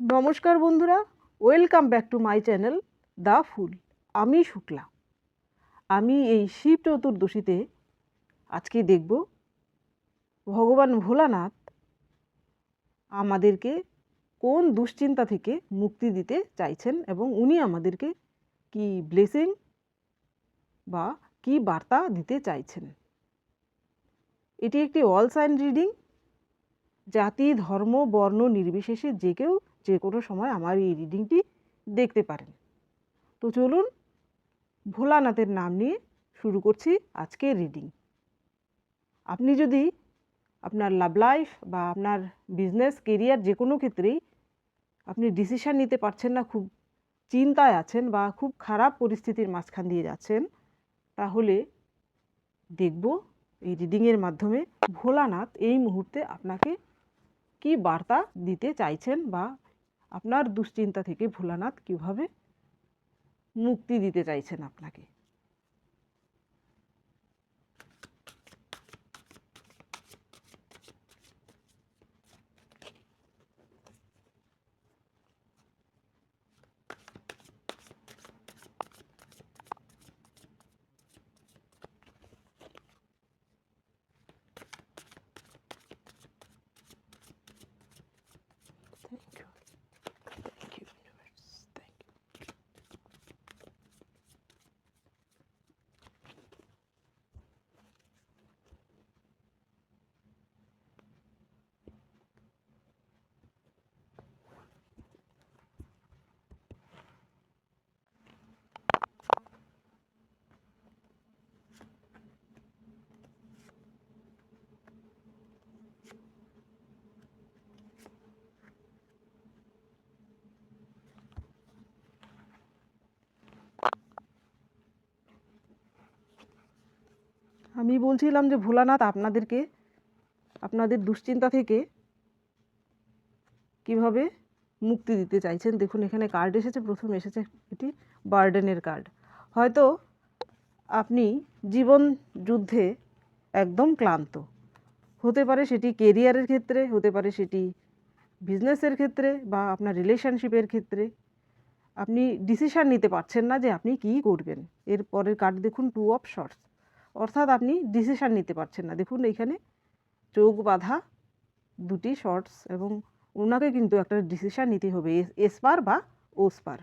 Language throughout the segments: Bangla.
নমস্কার বন্ধুরা, welcome back to my channel the fool. আমি শুক্লা। আমি এই শিব চতুর্দশীতে আজকে দেখব ভগবান ভোলানাথ আমাদেরকে কোন দুশ্চিন্তা থেকে মুক্তি দিতে চাইছেন এবং উনি আমাদেরকে কি ব্লেসিং বা কি বার্তা দিতে চাইছেন। এটি একটি অল সাইন রিডিং জাতি, ধর্ম, বর্ণ নির্বিশেষে যে কেউ যে কোনো সময় আমার এই রিডিংটি দেখতে পারেন। তো চলুন ভোলানাথের নাম নিয়ে শুরু করছি আজকের রিডিং আপনি যদি আপনার লাভ লাইফ বা আপনার বিজনেস কেরিয়ার যে কোনো ক্ষেত্রেই আপনি ডিসিশান নিতে পারছেন না, খুব চিন্তায় আছেন বা খুব খারাপ পরিস্থিতির মাঝখান দিয়ে যাচ্ছেন, তাহলে দেখব এই রিডিংয়ের মাধ্যমে ভোলানাথ এই মুহূর্তে আপনাকে কি বার্তা দিতে চাইছেন বা আপনার দুশ্চিন্তা থেকে ভোলানাথ কীভাবে মুক্তি দিতে চাইছেন আপনাকে? আমি বলছিলাম যে ভোলানাথ আপনাদেরকে, আপনাদের দুশ্চিন্তা থেকে কীভাবে মুক্তি দিতে চাইছেন? দেখুন, এখানে কার্ড এসেছে, প্রথম এসেছে এটি বার্ডেনের কার্ড হয়তো আপনি জীবন যুদ্ধে একদম ক্লান্ত। হতে পারে সেটি কেরিয়ারের ক্ষেত্রে, হতে পারে সেটি বিজনেসের ক্ষেত্রে বা আপনার রিলেশনশিপের ক্ষেত্রে। আপনি ডিসিশান নিতে পারছেন না যে আপনি কী করবেন। এর পরের কার্ড দেখুন টু অফ শর্টস অর্থাৎ আপনি ডিসিশান নিতে পারছেন না। দেখুন এখানে চোখ বাঁধা, দুটি শর্টস এবং ওনাকে কিন্তু একটা ডিসিশান নিতে হবে এসপার বা ওসপার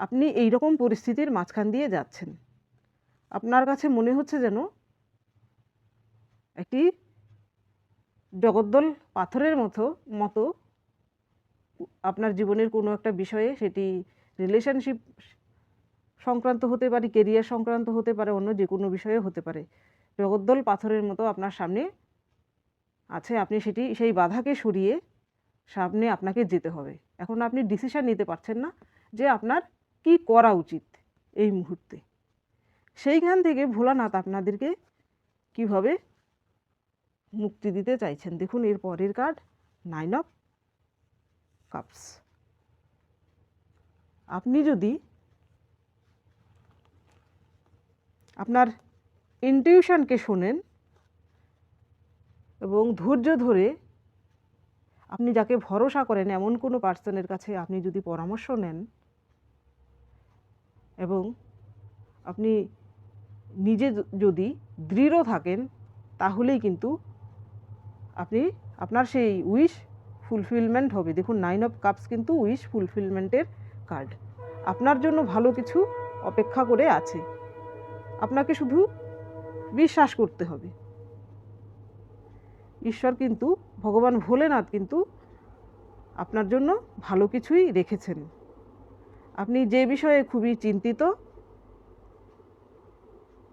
আপনি এই রকম পরিস্থিতির মাঝখান দিয়ে যাচ্ছেন। আপনার কাছে মনে হচ্ছে যেন একটি জগদ্দল পাথরের মতো মতো আপনার জীবনের কোনো একটা বিষয়ে সেটি রিলেশনশিপ সংক্রান্ত হতে পারে কেরিয়ার সংক্রান্ত হতে পারে, অন্য যে কোনো বিষয়ে হতে পারে। জগদ্দল পাথরের মতো আপনার সামনে আছে, আপনি সেটি, সেই বাধাকে সরিয়ে সামনে আপনাকে যেতে হবে। এখন আপনি ডিসিশান নিতে পারছেন না যে আপনার কি করা উচিত এই মুহূর্তে। সেইখান থেকে ভোলানাথ আপনাদেরকে কীভাবে মুক্তি দিতে চাইছেন? দেখুন, এর পরের কার্ড নাইন অফ কাপস আপনি যদি আপনার ইনটিউশনকে শোনেন এবং ধৈর্য ধরে আপনি যাকে ভরসা করেন এমন কোনো পার্সনের কাছে আপনি যদি পরামর্শ নেন এবং আপনি নিজে যদি দৃঢ় থাকেন, তাহলেই কিন্তু আপনি, আপনার সেই উইশ ফুলফিলমেন্ট হবে। দেখুন নাইন অফ কাপস কিন্তু উইশ ফুলফিলমেন্টের কার্ড আপনার জন্য ভালো কিছু অপেক্ষা করে আছে। আপনাকে শুধু বিশ্বাস করতে হবে। ঈশ্বর কিন্তু, ভগবান ভোলেনাথ কিন্তু আপনার জন্য ভালো কিছুই রেখেছেন। আপনি যে বিষয়ে খুবই চিন্তিত,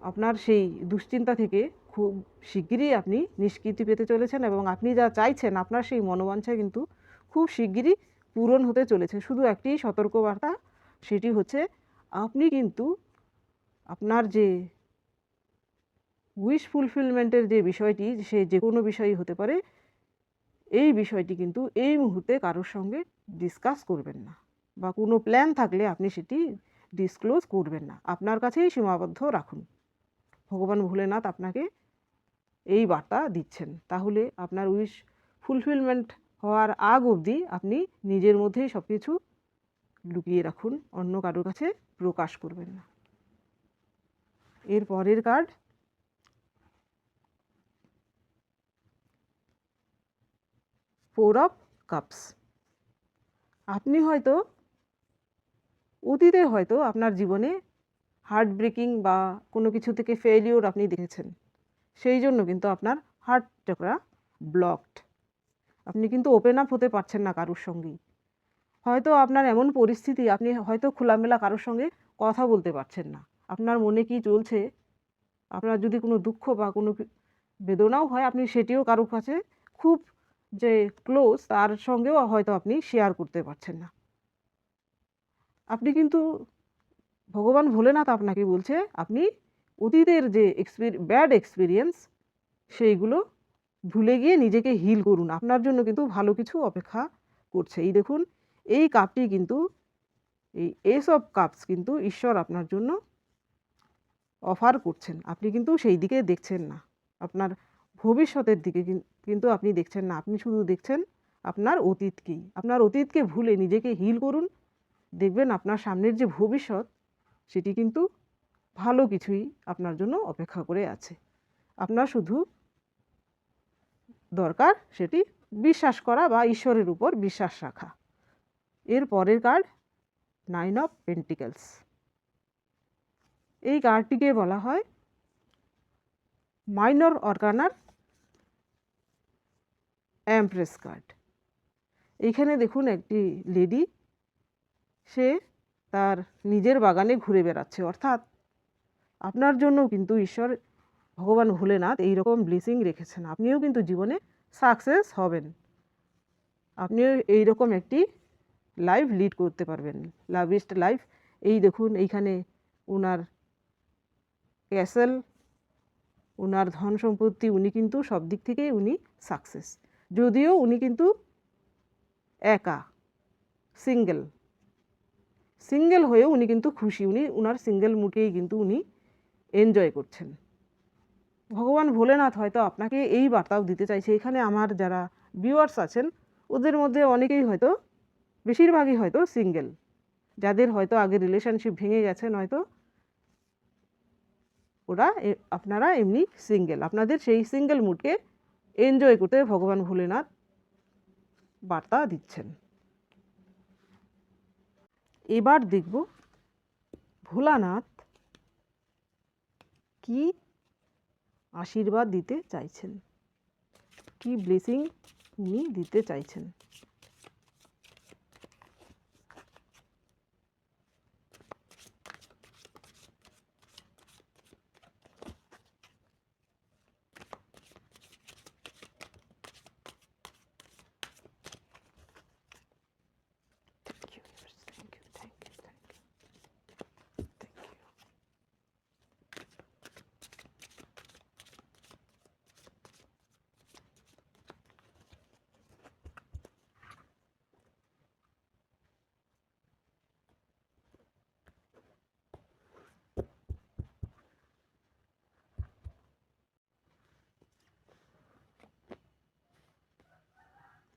আপনার সেই দুশ্চিন্তা থেকে খুব শিগগিরই আপনি নিষ্কৃতি পেতে চলেছেন এবং আপনি যা চাইছেন, আপনার সেই মনোবাঞ্ছা কিন্তু খুব শিগগিরই পূরণ হতে চলেছে। শুধু একটি সতর্কবার্তা, সেটি হচ্ছে, আপনি কিন্তু আপনার যে উইশ ফুলফিলমেন্টের যে বিষয়টি, সে যে কোনো বিষয়ই হতে পারে, এই বিষয়টি কিন্তু এই মুহূর্তে কারোর সঙ্গে ডিসকাস করবেন না বা কোনো প্ল্যান থাকলে আপনি সেটি ডিসক্লোজ করবেন না। আপনার কাছেই সীমাবদ্ধ রাখুন। ভগবান ভোলেনাথ আপনাকে এই বার্তা দিচ্ছেন। তাহলে আপনার উইশ ফুলফিলমেন্ট হওয়ার আগ অবধি আপনি নিজের মধ্যেই সব কিছু লুকিয়ে রাখুন, অন্য কারোর কাছে প্রকাশ করবেন না। এর পরের কার্ড ফোর অফ কাপস আপনি হয়তো, অতীতে হয়তো আপনার জীবনে হার্ট ব্রেকিং বা কোনো কিছু থেকে ফেলিওর আপনি দেখেছেন। সেই জন্য কিন্তু আপনার হার্ট চক্রা ব্লকড আপনি কিন্তু ওপেন আপ হতে পারছেন না কারোর সঙ্গেই। হয়তো আপনার এমন পরিস্থিতি, আপনি হয়তো খোলামেলা কারোর সঙ্গে কথা বলতে পারছেন না। আপনার মনে কি চলছে? আপনার যদি কোনো দুঃখ বা কোনো বেদনাও হয়, আপনি সেটিও কারোর কাছে খুব যে ক্লোজ তার সঙ্গেও হয়তো আপনি শেয়ার করতে পারছেন না। আপনি কিন্তু ভগবান ভোলেনাথ আপনাকে বলছে, আপনি অতীতের যে এক্সপিরি ব্যাড এক্সপিরিয়েন্স সেইগুলো ভুলে গিয়ে নিজেকে হিল করুন। আপনার জন্য কিন্তু ভালো কিছু অপেক্ষা করছে। এই দেখুন, এই কাপটি কিন্তু, এই এস অফ কাপস কিন্তু ঈশ্বর আপনার জন্য অফার করছেন। আপনি কিন্তু সেই দিকে দেখছেন না। আপনার ভবিষ্যতের দিকে কিন- কিন্তু আপনি দেখছেন না। আপনি শুধু দেখছেন আপনার অতীতকেই। আপনার অতীতকে ভুলে নিজেকে হিল করুন। দেখবেন আপনার সামনের যে ভবিষ্যৎ, সেটি কিন্তু ভালো কিছুই আপনার জন্য অপেক্ষা করে আছে। আপনার শুধু দরকার সেটি বিশ্বাস করা বা ঈশ্বরের উপর বিশ্বাস রাখা। এর পরের কার্ড নাইন অফ পেন্টিকেলস এই কার্ডটিকে বলা হয় মাইনর অর্গানার অ্যাম্প্রেস কার্ড। এইখানে দেখুন একটি লেডি, সে তার নিজের বাগানে ঘুরে বেড়াচ্ছে। অর্থাৎ আপনার জন্য কিন্তু ঈশ্বর, ভগবান ভোলেনাথ এইরকম ব্লেসিং রেখেছেন। আপনিও কিন্তু জীবনে সাকসেস হবেন। আপনিও এইরকম একটি লাইফ লিড করতে পারবেন। Lavish life. এই দেখুন, এইখানে ওনার ক্যাসেল ওনার ধন সম্পত্তি, উনি কিন্তু সব দিক থেকেই উনি সাকসেস যদিও উনি কিন্তু একা সিঙ্গেল সিঙ্গেল হয়েও উনি কিন্তু খুশি, উনি ওনার সিঙ্গেল মুডেই কিন্তু উনি এনজয় করছেন। ভগবান ভোলেনাথ হয়তো আপনাকে এই বার্তাও দিতে চাইছে, এখানে আমার যারা ভিউয়ার্স আছেন, ওদের মধ্যে অনেকেই হয়তো, বেশিরভাগই হয়তো সিঙ্গেল যাদের হয়তো আগে রিলেশনশিপ ভেঙে গেছে নয়তো ওরা আপনারা এমনি সিঙ্গেল আপনাদের সেই সিঙ্গেল মুডকে এনজয় করতে ভগবান ভোলেনাথ বার্তা দিচ্ছেন। এবার দেখব ভোলানাথ কি আশীর্বাদ দিতে চাইছেন, কি ব্লেসিং উনি দিতে চাইছেন।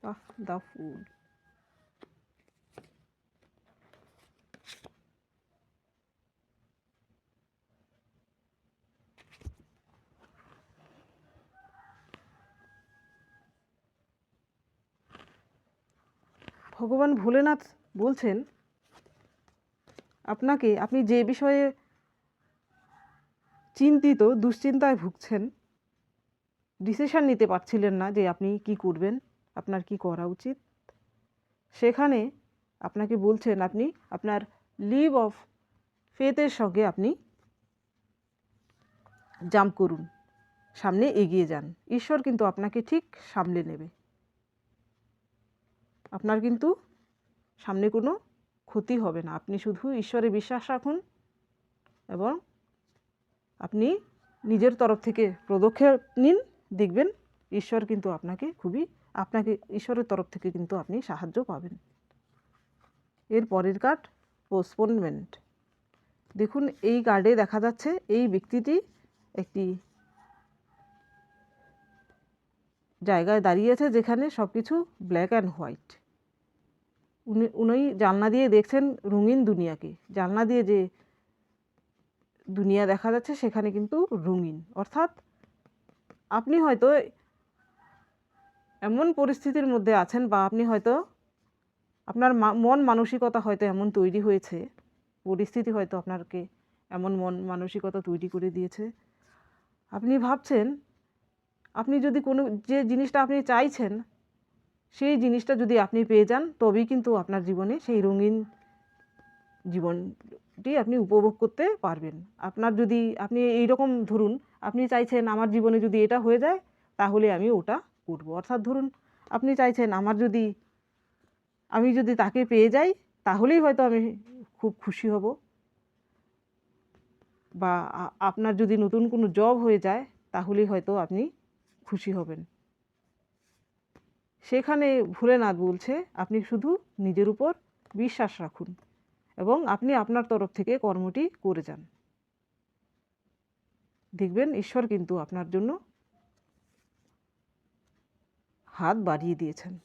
Food. ভগবান ভোলেনাথ বলছেন, আপনাকে, আপনি যে বিষয়ে চিন্তিত, দুশ্চিন্তায় ভুগছেন ডিসিশন নিতে পারছিলেন না যে আপনি কি করবেন আপনার কি করা উচিত? সেখানে আপনাকে বলছেন আপনি, আপনার লিভ অফ ফেথের সঙ্গে আপনি জাম্প করুন। সামনে এগিয়ে যান। ঈশ্বর কিন্তু আপনাকে ঠিক সামলে নেবে। আপনার কিন্তু সামনে কোনো ক্ষতি হবে না। আপনি শুধু ঈশ্বরে বিশ্বাস রাখুন এবং আপনি নিজের তরফ থেকে পদক্ষেপ নিন। দেখবেন ঈশ্বর কিন্তু আপনাকে খুবই আপনাকে ঈশ্বরের তরফ থেকে কিন্তু আপনি সাহায্য পাবেন। এর পরের কার্ড পোস্টপোনমেন্ট দেখুন, এই কার্ডে দেখা যাচ্ছে এই ব্যক্তিটি একটি জায়গায় দাঁড়িয়েছে যেখানে সব কিছু ব্ল্যাক অ্যান্ড হোয়াইট উনি উনি জানলা দিয়ে দেখছেন রঙিন দুনিয়াকে। জানলা দিয়ে যে দুনিয়া দেখা যাচ্ছে সেখানে কিন্তু রঙিন। অর্থাৎ আপনি হয়তো এমন পরিস্থিতির মধ্যে আছেন বা আপনি হয়তো আপনার মন মানসিকতা হয়তো এমন তৈরি হয়েছে, পরিস্থিতি হয়তো আপনাকে এমন মন মানসিকতা তৈরি করে দিয়েছে। আপনি ভাবছেন, আপনি যদি কোনো, যে জিনিসটা আপনি চাইছেন, সেই জিনিসটা যদি আপনি পেয়ে যান, তবেই কিন্তু আপনার জীবনে সেই রঙিন জীবনটি আপনি উপভোগ করতে পারবেন। আপনার যদি, আপনি এই রকম ধরুন, আপনি চাইছেন আমার জীবনে যদি এটা হয়ে যায়, তাহলে আমি ওটা করব। অর্থাৎ ধরুন, আপনি চাইছেন আমার যদি, আমি যদি তাকে পেয়ে যাই, তাহলেই হয়তো আমি খুব খুশি হব। বা আপনার যদি নতুন কোনো জব হয়ে যায়, তাহলেই হয়তো আপনি খুশি হবেন। সেখানে ভোলেনাথ বলছে, আপনি শুধু নিজের উপর বিশ্বাস রাখুন এবং আপনি আপনার তরফ থেকে কর্মটি করে যান। দেখবেন ঈশ্বর কিন্তু আপনার জন্য হাত বাড়িয়ে দিয়েছেন।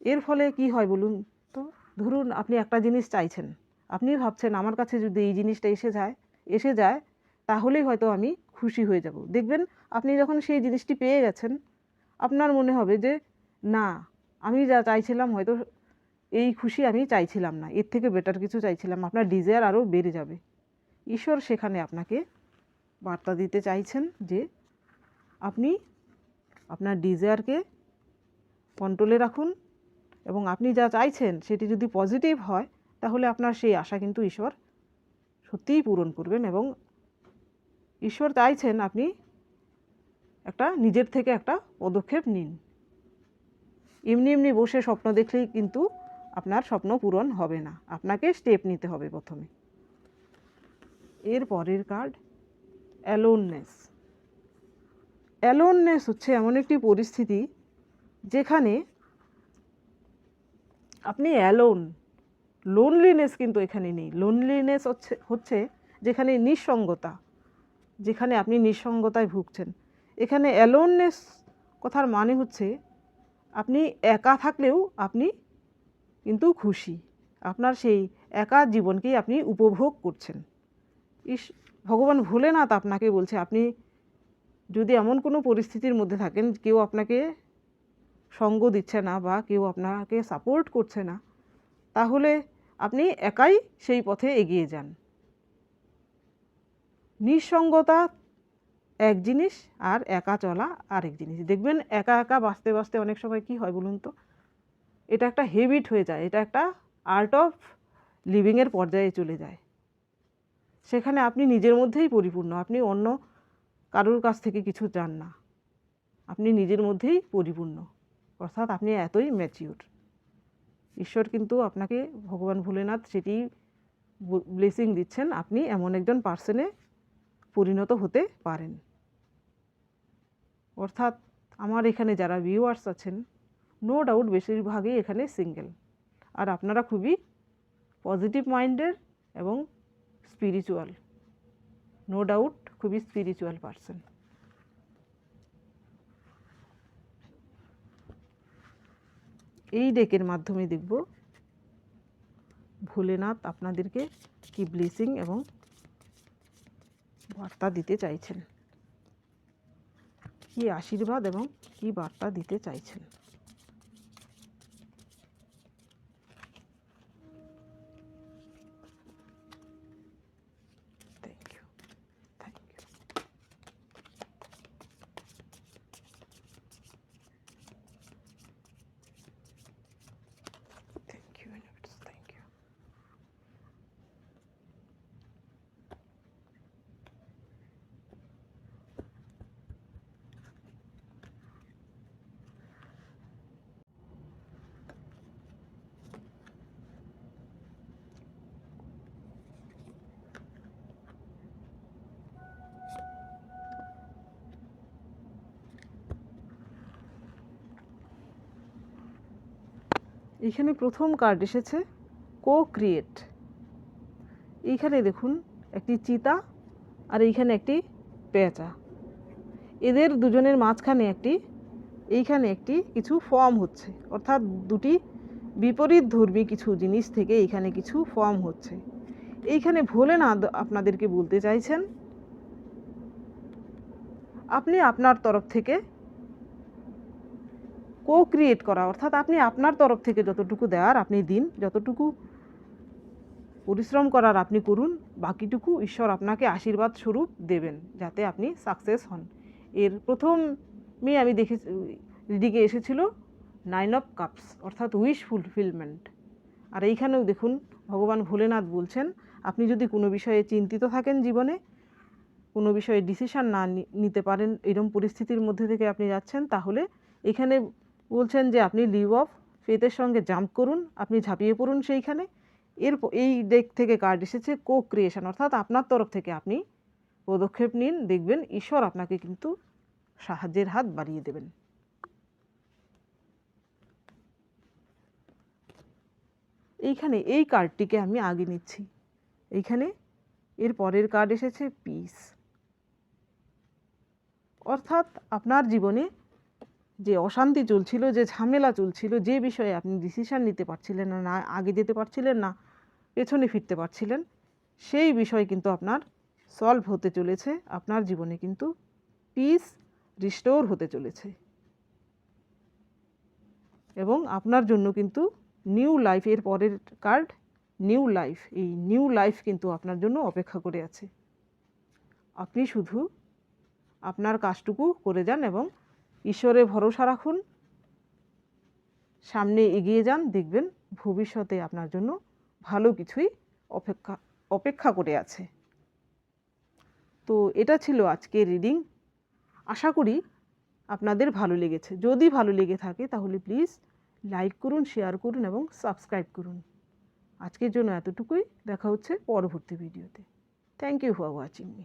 এর ফলে কি হয় বলুন তো? ধরুন আপনি একটা জিনিস চাইছেন। আপনি ভাবছেন, আমার কাছে যদি এই জিনিসটা এসে যায় এসে যায়, তাহলেই হয়তো আমি খুশি হয়ে যাব। দেখবেন, আপনি যখন সেই জিনিসটি পেয়ে গেছেন, আপনার মনে হবে যে, না, আমি যা চাইছিলাম হয়তো এই খুশি আমি চাইছিলাম না। এর থেকে বেটার কিছু চাইছিলাম। আপনার ডিজায়ার আরও বেড়ে যাবে। ঈশ্বর সেখানে আপনাকে বার্তা দিতে চাইছেন যে, আপনি আপনার ডিজায়ারকে কন্ট্রোলে রাখুন এবং আপনি যা চাইছেন সেটি যদি পজিটিভ হয়, তাহলে আপনার সেই আশা কিন্তু ঈশ্বর সত্যিই পূরণ করবেন এবং ঈশ্বর চাইছেন আপনি একটা নিজের থেকে একটা পদক্ষেপ নিন। এমনি এমনি বসে স্বপ্ন দেখলেই কিন্তু আপনার স্বপ্ন পূরণ হবে না। আপনাকে স্টেপ নিতে হবে প্রথমে। এর পরের কার্ড অ্যালোননেস অ্যালোননেস হচ্ছে এমন একটি পরিস্থিতি যেখানে আপনি অ্যালোন লোনলিনেস কিন্তু এখানে নেই। লোনলিনেস হচ্ছে হচ্ছে যেখানে নিঃসঙ্গতা, যেখানে আপনি নিঃসঙ্গতায় ভুগছেন। এখানে অ্যালোননেস কথার মানে হচ্ছে আপনি একা থাকলেও আপনি কিন্তু খুশি। আপনার সেই একা জীবনকেই আপনি উপভোগ করছেন। ইস, ভগবান ভোলেনাথ আপনাকে বলছে, আপনি যদি এমন কোনো পরিস্থিতির মধ্যে থাকেন, কেউ আপনাকে সঙ্গ দিচ্ছে না বা কেউ আপনাকে সাপোর্ট করছে না, তাহলে আপনি একাই সেই পথে এগিয়ে যান। নিঃসঙ্গতা এক জিনিস আর একা চলা আরেক জিনিস। দেখবেন একা একা বাঁচতে বাঁচতে অনেক সময় কি হয় বলুন তো? এটা একটা হেবিট হয়ে যায়, এটা একটা আর্ট অফ লিভিংয়ের পর্যায়ে চলে যায়। সেখানে আপনি নিজের মধ্যেই পরিপূর্ণ, আপনি অন্য কারোর কাছ থেকে কিছু চান না। আপনি নিজের মধ্যেই পরিপূর্ণ। অর্থাৎ আপনি এতই ম্যাচিউর ঈশ্বর কিন্তু আপনাকে ভগবান ভোলেনাথ সেটি ব্লেসিং দিচ্ছেন আপনি এমন একজন পার্সনে পরিণত হতে পারেন। অর্থাৎ আমার এখানে যারা ভিউয়ার্স আছেন নো ডাউট বেশিরভাগই এখানে সিঙ্গেল আর আপনারা খুবই পজিটিভ মাইন্ডের এবং স্পিরিচুয়াল নো ডাউট খুবই স্পিরিচুয়াল পার্সন এই ডেকের মাধ্যমে দেখব ভোলেনাথ আপনাদেরকে কি ব্লেসিং এবং বার্তা দিতে চাইছেন। কি আশীর্বাদ এবং কি বার্তা দিতে চাইছেন। এখানে প্রথম কার্ড এসেছে কো ক্রিয়েট এইখানে দেখুন, একটি চিতা আর এইখানে একটি পেঁচা। এদের দুজনের মাঝখানে একটি, এইখানে একটি কিছু ফর্ম হচ্ছে। অর্থাৎ দুটি বিপরীত ধর্মী কিছু জিনিস থেকে এইখানে কিছু ফর্ম হচ্ছে। এইখানে ভোলেনাথ আপনাদেরকে বলতে চাইছেন। আপনি আপনার তরফ থেকে কো ক্রিয়েট করা, অর্থাৎ আপনি আপনার তরফ থেকে যতটুকু দেওয়ার আপনি দিন, যতটুকু পরিশ্রম করার আপনি করুন, বাকিটুকু ঈশ্বর আপনাকে আশীর্বাদ স্বরূপ দেবেন, যাতে আপনি সাকসেস হন। এর প্রথমে আমি দেখে রিডিংয়ে এসেছিল নাইন অফ কাপস অর্থাৎ উইশ ফুলফিলমেন্ট আর এইখানেও দেখুন, ভগবান ভোলেনাথ বলছেন, আপনি যদি কোনো বিষয়ে চিন্তিত থাকেন জীবনে, কোনো বিষয়ে ডিসিশান না নিতে পারেন এরকম পরিস্থিতির মধ্যে থেকে আপনি যাচ্ছেন, তাহলে এখানে বলছেন যে আপনি লিভ অফ ফেথের সঙ্গে জাম্প করুন, আপনি ঝাঁপিয়ে পড়ুন সেইখানে। এর এই ডেক থেকে কার্ড এসেছে কো ক্রিয়েশন অর্থাৎ আপনার তরফ থেকে আপনি পদক্ষেপ নিন, দেখবেন ঈশ্বর আপনাকে কিন্তু সাহায্যের হাত বাড়িয়ে দেবেন। এইখানে এই কার্ডটিকে আমি আগে নিচ্ছি। এইখানে এর পরের কার্ড এসেছে পিস অর্থাৎ আপনার জীবনে যে অশান্তি চলছিল, যে ঝামেলা চলছিল, যে বিষয়ে আপনি ডিসিশন নিতে পারছিলেন না আগে যেতে পারছিলেন না, পেছনে ফিরতে পারছিলেন, সেই বিষয় কিন্তু আপনার সলভ হতে চলেছে। আপনার জীবনে কিন্তু পিস রিস্টোর হতে চলেছে। এবং আপনার জন্য কিন্তু নিউ লাইফ এর পরের কার্ড নিউ লাইফ এই নিউ লাইফ কিন্তু আপনার জন্য অপেক্ষা করে আছে। আপনি শুধু আপনার কাজটুকু করে যান এবং ঈশ্বরে ভরসা রাখুন। সামনে এগিয়ে যান, দেখবেন ভবিষ্যতে আপনার জন্য ভালো কিছুই অপেক্ষা অপেক্ষা করে আছে। তো এটা ছিল আজকের রিডিং। আশা করি আপনাদের ভালো লেগেছে। যদি ভালো লেগে থাকে তাহলে প্লিজ লাইক করুন, শেয়ার করুন এবং সাবস্ক্রাইব করুন। আজকের জন্য এতটুকুই। দেখা হচ্ছে পরবর্তী ভিডিওতে। Thank you for watching me